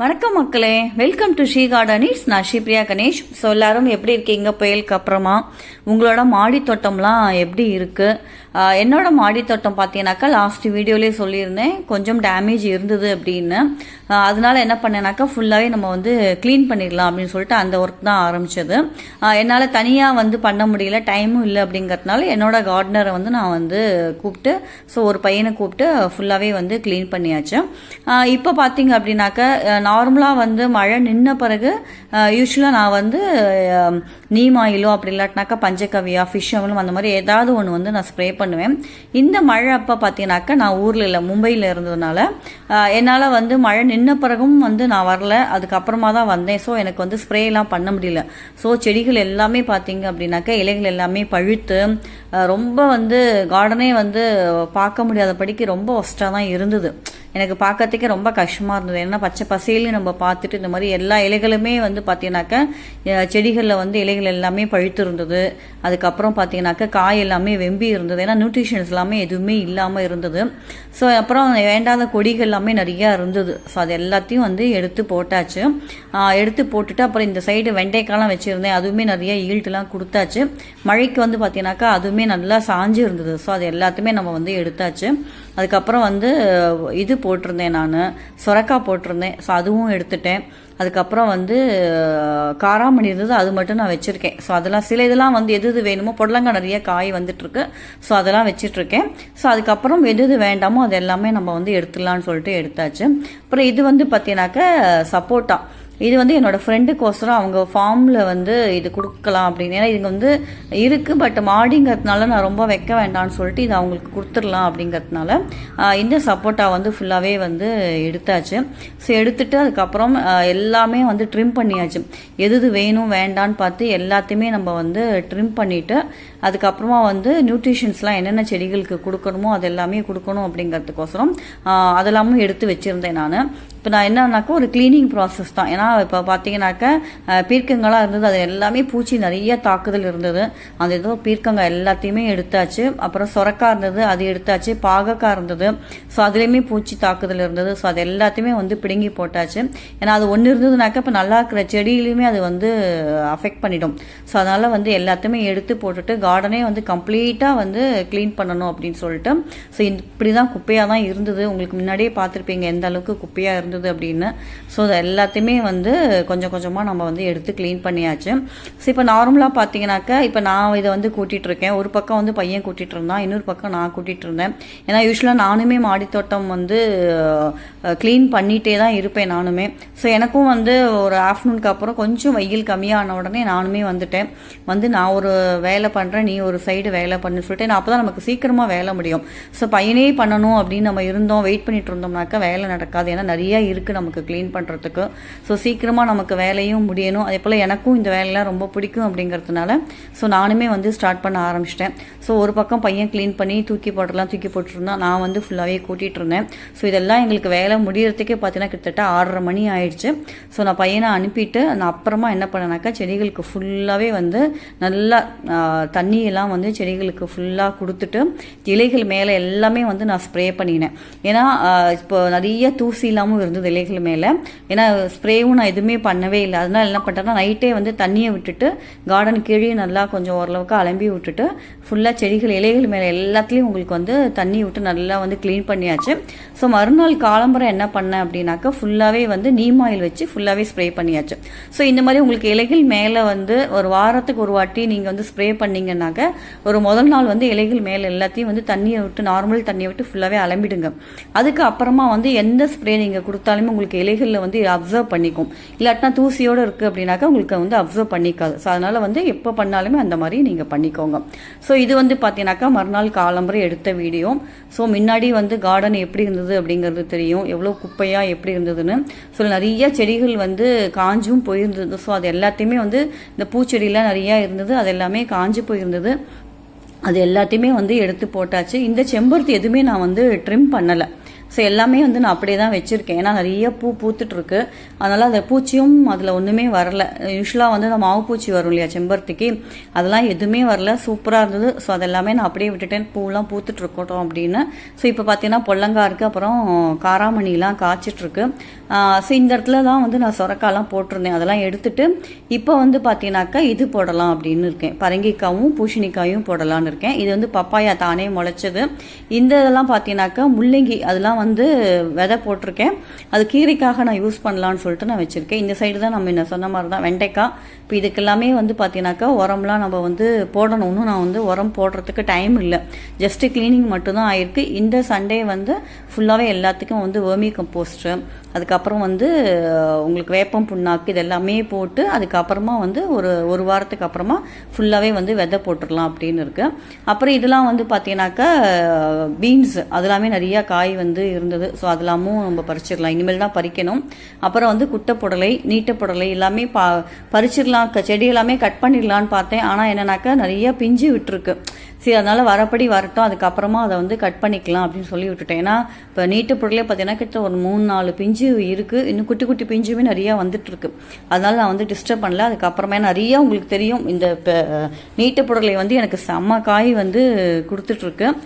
வணக்கம் மக்களே. Welcome to Sri கார்டனிஸ் நான் ஸ்ரீபிரியா கணேஷ். ஸோ எல்லாரும் எப்படி இருக்கீங்க? புயலுக்கு அப்புறமா. உங்களோட மாடி தோட்டம்லாம் எப்படி இருக்குது என்னோட மாடித்தோட்டம் பார்த்தீங்கன்னாக்கா லாஸ்ட் வீடியோலேயே சொல்லியிருந்தேன். கொஞ்சம் டேமேஜ் இருந்தது அப்படின்னு. அதனால என்ன பண்ணேனாக்கா ஃபுல்லாகவே நம்ம வந்து க்ளீன் பண்ணிடலாம் அப்படின்னு சொல்லிட்டு அந்த ஒர்க் தான் ஆரம்பித்தது என்னால் தனியாக வந்து பண்ண முடியல டைமும் இல்லை அப்படிங்கறதுனால என்னோட கார்டனரை வந்து நான் வந்து கூப்பிட்டு ஸோ ஒரு பையனை கூப்பிட்டு ஃபுல்லாகவே வந்து க்ளீன் பண்ணியாச்சு. இப்போ பார்த்தீங்க அப்படின்னாக்கா நார்மலாக வந்து மழை நின்ன பிறகு யூஸ்வலாக நான் வந்து நீம் ஆயிலோ அப்படி இல்லாட்டினாக்கா பஞ்சகவியா ஃபிஷ் ஆயிலும் அந்த மாதிரி ஏதாவது ஒன்று வந்து நான் ஸ்ப்ரே பண்ணுவேன். இந்த மழை அப்போ பார்த்தீங்கன்னாக்கா நான் ஊரில் இல்லை மும்பையில் இருந்ததுனால என்னால் வந்து மழை நின்ன பிறகும் வந்து நான் வரல. அதுக்கப்புறமா தான் வந்தேன். ஸோ எனக்கு வந்து ஸ்ப்ரேலாம் பண்ண முடியல. ஸோ செடிகள் எல்லாமே பார்த்தீங்க அப்படின்னாக்கா இலைகள் எல்லாமே பழுத்து ரொம்ப வந்து கார்டனே வந்து பார்க்க முடியாதபடிக்கு ரொம்ப ஒஸ்ட்டாக தான் இருந்தது. எனக்கு பார்க்கறதுக்கே ரொம்ப கஷ்டமாக இருந்தது. ஏன்னா பச்சை பசேல்னு நம்ம பார்த்துட்டு இந்த மாதிரி எல்லா இலைகளுமே வந்து பார்த்தீங்கன்னாக்கா செடிகளில் வந்து இலைகள் எல்லாமே பழுத்து இருந்தது. அதுக்கப்புறம் பார்த்தீங்கன்னாக்கா காய் எல்லாமே வெம்பி இருந்தது. ஏன்னா நியூட்ரிஷன்ஸ் எல்லாமே எதுவுமே இல்லாமல் இருந்தது. ஸோ அப்புறம் வேண்டாத கொடிகள் எல்லாமே நிறையா இருந்தது. ஸோ அது எல்லாத்தையும் வந்து எடுத்து போட்டாச்சு. எடுத்து போட்டுட்டு அப்புறம் இந்த சைடு வெண்டைக்காலாம் வச்சுருந்தேன். அதுவுமே நிறைய ஈல்ட்டுலாம் கொடுத்தாச்சு. மழைக்கு வந்து பார்த்தீங்கன்னாக்கா அதுவுமே நல்லா சாஞ்சு இருந்தது. ஸோ அது எல்லாத்தையுமே நம்ம வந்து எடுத்தாச்சு. அதுக்கப்புறம் வந்து இது போட்டிருந்தேன் நான். சொரக்காய் போட்டிருந்தேன். ஸோ அதுவும் எடுத்துட்டேன். அதுக்கப்புறம் வந்து காராமணி இருந்தது அது மட்டும் நான் வச்சுருக்கேன். ஸோ அதெல்லாம் சில இதெல்லாம் வந்து எது எது வேணுமோ புடலங்காய் நிறைய காய் வந்துட்டுருக்கு. ஸோ அதெல்லாம் வச்சிட்ருக்கேன். ஸோ அதுக்கப்புறம் எது எது வேண்டாமோ அது எல்லாமே நம்ம வந்து எடுத்துடலான்னு சொல்லிட்டு எடுத்தாச்சு. அப்புறம் இது வந்து பார்த்தீங்கன்னாக்க சப்போட்டா. இது வந்து என்னோட ஃப்ரெண்டுக்கோசரம் அவங்க ஃபார்மில் வந்து இது கொடுக்கலாம் அப்படின்னு. ஏன்னா இது வந்து இருக்குது பட் மாடிங்கிறதுனால நான் ரொம்ப வைக்க வேண்டாம்னு சொல்லிட்டு இது அவங்களுக்கு கொடுத்துடலாம் அப்படிங்கிறதுனால இந்த சப்போட்டா வந்து ஃபுல்லாகவே வந்து எடுத்தாச்சு. ஸோ எடுத்துட்டு அதுக்கப்புறம் எல்லாமே வந்து ட்ரிம் பண்ணியாச்சு. எது எது வேணும் வேண்டான்னு பார்த்து எல்லாத்தையுமே நம்ம வந்து ட்ரிம் பண்ணிவிட்டு அதுக்கப்புறமா வந்து நியூட்ரிஷன்ஸ்லாம் என்னென்ன செடிகளுக்கு கொடுக்கணுமோ அது எல்லாமே கொடுக்கணும் அப்படிங்கிறதுக்கோசரம் அதெல்லாமும் எடுத்து வச்சுருந்தேன் நான். இப்போ நான் என்னன்னாக்கா ஒரு க்ளீனிங் ப்ராசஸ் தான். ஏன்னா இப்போ பார்த்தீங்கன்னாக்கா பீர்க்கங்களாக இருந்தது. அது எல்லாமே பூச்சி நிறைய தாக்குதல் இருந்தது. அந்த ஏதோ பீர்க்கங்காய் எல்லாத்தையுமே எடுத்தாச்சு. அப்புறம் சொரக்காய் இருந்தது அது எடுத்தாச்சு. பாகக்காய் இருந்தது. ஸோ அதுலேயுமே பூச்சி தாக்குதல் இருந்தது. ஸோ அது எல்லாத்தையுமே வந்து பிடுங்கி போட்டாச்சு. ஏன்னா அது ஒன்று இருந்ததுனாக்கா இப்போ நல்லா இருக்கிற செடியிலையுமே அது வந்து அஃபெக்ட் பண்ணிடும். ஸோ அதனால் வந்து எல்லாத்தையுமே எடுத்து போட்டுட்டு கார்டனே வந்து கம்ப்ளீட்டாக வந்து க்ளீன் பண்ணணும் அப்படின்னு சொல்லிட்டு ஸோ இப்படி தான் குப்பையாக தான் இருந்தது. உங்களுக்கு முன்னாடியே பார்த்துருப்பீங்க எந்த அளவுக்கு குப்பையாக இருந்தது அப்படின்னு. ஸோ அது எல்லாத்தையுமே வந்து வந்து கொஞ்சம் கொஞ்சமாக நம்ம வந்து எடுத்து க்ளீன் பண்ணியாச்சு. ஸோ இப்போ நார்மலாக பார்த்தீங்கன்னாக்கா இப்போ நான் இதை வந்து கூட்டிகிட்டு இருக்கேன். ஒரு பக்கம் வந்து பையன் கூட்டிகிட்டு இருந்தான் இன்னொரு பக்கம் நான் கூட்டிகிட்டு இருந்தேன். ஏன்னா யூஸ்வலாக நானுமே மாடித்தோட்டம் வந்து க்ளீன் பண்ணிகிட்டே தான் இருப்பேன் நானுமே. ஸோ எனக்கும் வந்து ஒரு ஆஃப்டர்நூனுக்கு அப்புறம் கொஞ்சம் வெயில் கம்மியான உடனே நானுமே வந்துட்டேன். வந்து நான் ஒரு வேலை பண்ணுறேன் நீ ஒரு சைடு வேலை பண்ணு சொல்லிட்டு நான் அப்போ தான் நமக்கு சீக்கிரமாக வேலை முடியும். ஸோ பையனே பண்ணணும் அப்படின்னு நம்ம இருந்தோம் வெயிட் பண்ணிட்டு இருந்தோம்னாக்கா வேலை நடக்காது. ஏன்னா நிறையா இருக்குது நமக்கு க்ளீன் பண்ணுறதுக்கு ஸோ சீக்கிரமாக நமக்கு வேலையும் முடியணும். அதே போல் எனக்கும் இந்த வேலையெல்லாம் ரொம்ப பிடிக்கும் அப்படிங்கிறதுனால ஸோ நானுமே வந்து ஸ்டார்ட் பண்ண ஆரம்பிச்சிட்டேன். ஸோ ஒரு பக்கம் பையன் க்ளீன் பண்ணி தூக்கி போட்டுலாம் தூக்கி போட்டுருந்தான். நான் வந்து ஃபுல்லாகவே கூட்டிகிட்டு இருந்தேன். ஸோ இதெல்லாம் எங்களுக்கு வேலை முடியறதுக்கே பார்த்தீங்கன்னா கிட்டத்தட்ட ஆறரை மணி ஆயிடுச்சு. ஸோ நான் பையனை அனுப்பிட்டு நான் அப்புறமா என்ன பண்ணேனாக்கா செடிகளுக்கு ஃபுல்லாகவே வந்து நல்லா தண்ணியெல்லாம் வந்து செடிகளுக்கு ஃபுல்லாக கொடுத்துட்டு இலைகள் மேலே எல்லாமே வந்து நான் ஸ்ப்ரே பண்ணினேன். ஏன்னா இப்போ நிறைய தூசி இல்லாமல் இருந்தது இலைகள் மேலே. ஏன்னா ஸ்ப்ரேவும் நான் எதுவுமே பண்ணவே இல்லை. அதனால என்ன பண்ணிட்டேன்னா நைட்டே வந்து தண்ணியை விட்டுட்டு கார்டன் கீழே நல்லா கொஞ்சம் ஓரளவுக்கு அலம்பி விட்டுட்டு ஃபுல்லாக செடிகள் இலைகள் மேலே எல்லாத்துலேயும் உங்களுக்கு வந்து தண்ணி விட்டு நல்லா வந்து க்ளீன் பண்ணியாச்சு. ஸோ மறுநாள் காலம்பரம் என்ன பண்ணேன் அப்படின்னாக்கா ஃபுல்லாகவே வந்து நீம் ஆயில் வச்சு ஃபுல்லாகவே ஸ்ப்ரே பண்ணியாச்சு. ஸோ இந்த மாதிரி உங்களுக்கு இலைகள் மேலே வந்து ஒரு வாரத்துக்கு ஒரு வாட்டி நீங்கள் வந்து ஸ்ப்ரே பண்ணீங்கன்னாக்க ஒரு முதல் நாள் வந்து இலைகள் மேலே எல்லாத்தையும் வந்து தண்ணியை விட்டு நார்மல் தண்ணியை விட்டு ஃபுல்லாகவே அலம்பிடுங்க. அதுக்கு அப்புறமா வந்து எந்த ஸ்ப்ரே நீங்கள் கொடுத்தாலுமே உங்களுக்கு இலைகளில் வந்து அப்சர்வ் பண்ணிக்கும். இல்லாட்டினா தூசியோடு இருக்குது அப்படின்னாக்கா உங்களுக்கு வந்து அப்சர்வ் பண்ணிக்காது. ஸோ அதனால் வந்து எப்போ பண்ணாலுமே அந்த மாதிரி நீங்கள் பண்ணிக்கோங்க. ஸோ இது வந்து பார்த்தீங்கன்னாக்கா மறுநாள் காலம்பரை எடுத்த வீடியோ ஸோ முன்னாடி வந்து கார்டன் எப்படி இருந்தது அப்படிங்கிறது தெரியும். எவ்வளோ குப்பையாக எப்படி இருந்ததுன்னு. ஸோ நிறைய செடிகள் வந்து காஞ்சும் போயிருந்தது. ஸோ அது எல்லாத்தையுமே வந்து இந்த பூச்செடியெலாம் நிறையா இருந்தது. அது எல்லாமே காஞ்சு போயிருந்தது. அது எல்லாத்தையுமே வந்து எடுத்து போட்டாச்சு. இந்த செம்பருத்தி எதுவுமே நான் வந்து ட்ரிம் பண்ணலை. ஸோ எல்லாமே வந்து நான் அப்படியே தான் வச்சுருக்கேன். ஏன்னா நிறைய பூ பூத்துட்ருக்கு அதனால் அந்த பூச்சியும் அதில் ஒன்றுமே வரல. யூஸ்வலாக வந்து அந்த மாவு பூச்சி வரும் இல்லையா செம்பருத்திக்கு? அதெல்லாம் எதுவுமே வரல. சூப்பராக இருந்தது. ஸோ அதெல்லாமே நான் அப்படியே விட்டுட்டேன். பூலாம் பூத்துட்ருக்கட்டும் அப்படின்னு. ஸோ இப்போ பார்த்தீங்கன்னா பொல்லங்கா இருக்குது அப்புறம் காராமணிலாம் காய்ச்சிட்ருக்கு ஸோ இந்த இடத்துல தான் வந்து நான் சொரக்காலாம் போட்டிருந்தேன். அதெல்லாம் எடுத்துட்டு இப்போ வந்து பார்த்தீங்கன்னாக்கா இது போடலாம் அப்படின்னு இருக்கேன். பரங்கிக்காயும் பூசணிக்காயும் போடலான்னு இருக்கேன். இது வந்து பப்பாயா தானே முளைச்சது. இந்த இதெல்லாம் பார்த்தீங்கன்னாக்கா முள்ளங்கி அதெல்லாம் வந்து விதை போட்டிருக்கேன். அது கீரைக்காக நான் யூஸ் பண்ணலான்னு சொல்லிட்டு நான் வச்சுருக்கேன். இந்த சைடு தான் நம்ம என்ன சொன்ன மாதிரி தான் வெண்டைக்காய். இப்போ இதுக்கெல்லாமே வந்து பார்த்தீங்கன்னாக்கா உரம்லாம் நம்ம வந்து போடணும்னு நான் வந்து உரம் போடுறதுக்கு டைம் இல்லை. ஜஸ்ட்டு க்ளீனிங் மட்டும்தான் ஆயிருக்கு. இந்த சண்டே வந்து ஃபுல்லாகவே எல்லாத்துக்கும் வந்து வேர்மி கம்போஸ்ட்டு அதுக்கப்புறம் வந்து உங்களுக்கு வேப்பம் புண்ணாக்கு இது எல்லாமே போட்டு அதுக்கப்புறமா வந்து ஒரு ஒரு வாரத்துக்கு அப்புறமா ஃபுல்லாகவே வந்து விதை போட்டுடலாம் அப்படின்னு இருக்குது அப்புறம் இதெல்லாம் வந்து பார்த்தீங்கன்னாக்கா பீன்ஸ் அதெல்லாமே நிறையா காய் வந்து இருந்தது. ஸோ அதெல்லாமும் நம்ம பறிச்சிடலாம். இனிமேல் தான் பறிக்கணும். அப்புறம் வந்து குட்டை புடலை நீட்ட புடலை எல்லாமே பா பறிச்சிடலாம். க- செடி எல்லாமே கட் பண்ணிடலான்னு பார்த்தேன். ஆனால் என்னன்னாக்கா நிறைய பிஞ்சு விட்டுருக்கு. சரி அதனால் வரப்படி வரட்டும். அதுக்கப்புறமா அதை வந்து கட் பண்ணிக்கலாம் அப்படின்னு சொல்லி விட்டுட்டேன். ஏன்னா இப்போ நீட்டு பொருளே பார்த்தீங்கன்னா கிட்ட ஒரு மூணு நாலு பிஞ்சு இருக்குது இன்னும் குட்டி குட்டி பிஞ்சுமே நிறையா வந்துட்டுருக்கு. அதனால் நான் வந்து டிஸ்டர்ப் பண்ணல. அதுக்கப்புறமே நிறையா உங்களுக்கு தெரியும். இந்த இப்போ நீட்டு பொருளை வந்து எனக்கு செம்ம காய் வந்து கொடுத்துட்ருக்கு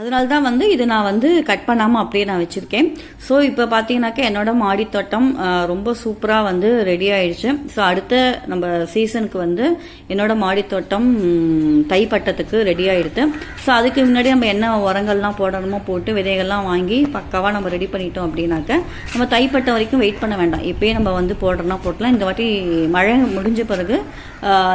அதனால தான் வந்து இது நான் வந்து கட் பண்ணாமல் அப்படியே நான் வச்சுருக்கேன். ஸோ இப்போ பார்த்தீங்கன்னாக்கா என்னோட மாடித்தோட்டம் ரொம்ப சூப்பராக வந்து ரெடி ஆயிடுச்சு. ஸோ அடுத்த நம்ம சீசனுக்கு வந்து என்னோட மாடித்தோட்டம் தைப்பட்டத்துக்கு தை பட்டத்துக்கு ரெடி ஆயிடுது. ஸோ அதுக்கு முன்னாடி நம்ம என்ன உரங்கள்லாம் போடணுமோ போட்டு விதைகள்லாம் வாங்கி பக்காவாக நம்ம ரெடி பண்ணிட்டோம் அப்படின்னாக்க நம்ம தைப்பட்டம் வரைக்கும் வெயிட் பண்ண வேண்டாம். இப்போயே நம்ம வந்து போடுறோம்னா போட்டலாம். இந்த வாட்டி மழை முடிஞ்ச பிறகு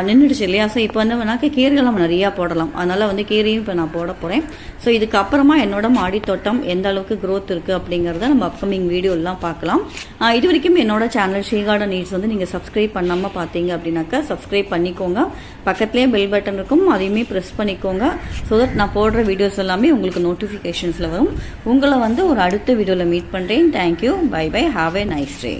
நின்றுடுச்சு இல்லையா? ஸோ இப்போ வந்து வேணாக்க கீரைகள் நம்ம நிறையா போடலாம். அதனால் வந்து கீரையும் இப்போ நான் போட போகிறேன் ஸோ இதுக்கப்புறமா என்னோட மாடித்தோட்டம் எந்த அளவுக்கு க்ரோத் இருக்குது அப்படிங்கிறத நம்ம அப்கமிங் வீடியோலாம் பார்க்கலாம். இது வரைக்கும் என்னோட சேனல் ஸ்ரீகார்டன் நீட்ஸ் வந்து நீங்கள் சப்ஸ்கிரைப் பண்ணாமல் பார்த்தீங்க அப்படின்னாக்கா சப்ஸ்கிரைப் பண்ணிக்கோங்க. பக்கத்துலேயே பெல் பட்டன் இருக்கும். அதையுமே ப்ரெஸ் பண்ணிக்கோங்க. ஸோ தட் நான் போடுற வீடியோஸ் எல்லாமே உங்களுக்கு நோட்டிஃபிகேஷன்ஸில் வரும். உங்களை வந்து ஒரு அடுத்த வீடியோவில் மீட் பண்ணுறேன் thank you bye bye have a nice day